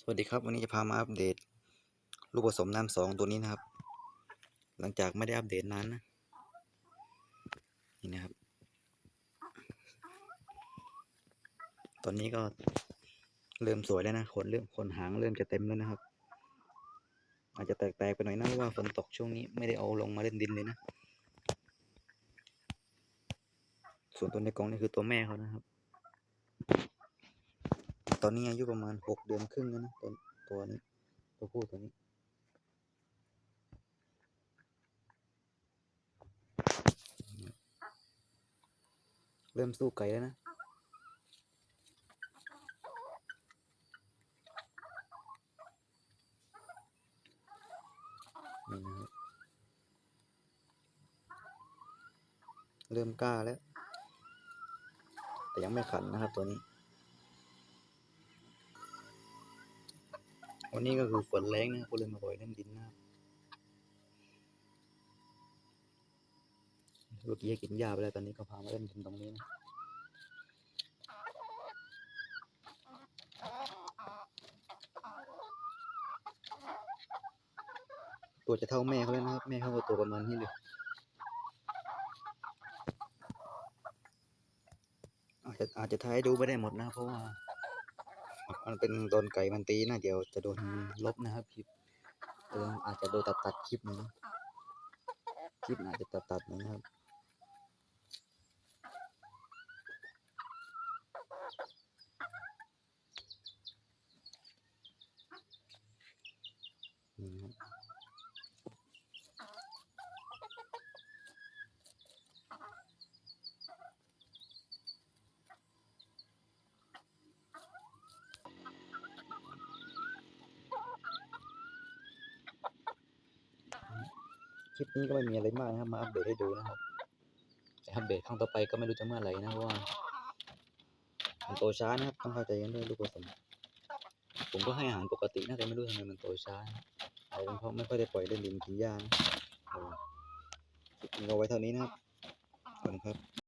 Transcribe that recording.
สวัสดีครับ วันนี้จะพามาอัปเดต ลูกผสมน้ำสองตัวนี้นะครับ หลังจากไม่ได้อัปเดตนานนะ นี่นะครับ ตอนนี้ก็เริ่มสวยแล้วนะขนเริ่มขนหางเริ่มจะเต็มแล้วนะครับ อาจจะแตกๆไปหน่อยนะเพราะว่าฝนตกช่วงนี้ไม่ได้เอาลงมาเล่นดินเลยนะ ส่วนตัวในกรงนี่คือตัวแม่เขานะครับ ตอนนี้อายุประมาณหกเดือนครึ่งแล้วนะตัวตัวนี้ตัวผู้ตัวนี้ เริ่มสู้ไก่แล้วนะนี่นะครับเริ่มกล้าแล้ว แต่ยังไม่ขันนะครับตัวนี้ วันนี้ก็คือฝนแรงนะครับก็เลยมาปล่อยเล่นดินนะครับเมื่อกี้กินหญ้าไปแล้วตอนนี้ก็พามาเล่นดินตรงนี้นะตัวจะเท่าแม่เขาแล้วนะครับ แม่เขาก็ตัวประมาณนี้เลยอาจจะอาจจะท้ายดูไม่ได้หมดนะเพราะว่า มันเป็นโดนไก่มันตีนะเดี๋ยวจะโดนลบนะครับคลิปเอออาจจะโดนตัดตัดคลิปนะคลิปอาจจะตัดตัดนะครับอืม คลิปนี้ก็ไม่มีอะไรมากนะครับมาอัปเดตให้ดูนะครับ แต่อัปเดตครั้งต่อไปก็ไม่รู้จะเมื่อไหร่นะเพราะว่ามันโตช้านะครับต้องเข้าใจกันด้วยลูกผสมผมก็ให้อาหารปกตินะแต่ไม่รู้ทำไมมันโตช้านะเอาเป็นเพราะไม่ค่อยได้ปล่อยเล่นดินกินหญ้านะเออคลิปนี้ก็ไว้เท่านี้นะครับขอบคุณครับ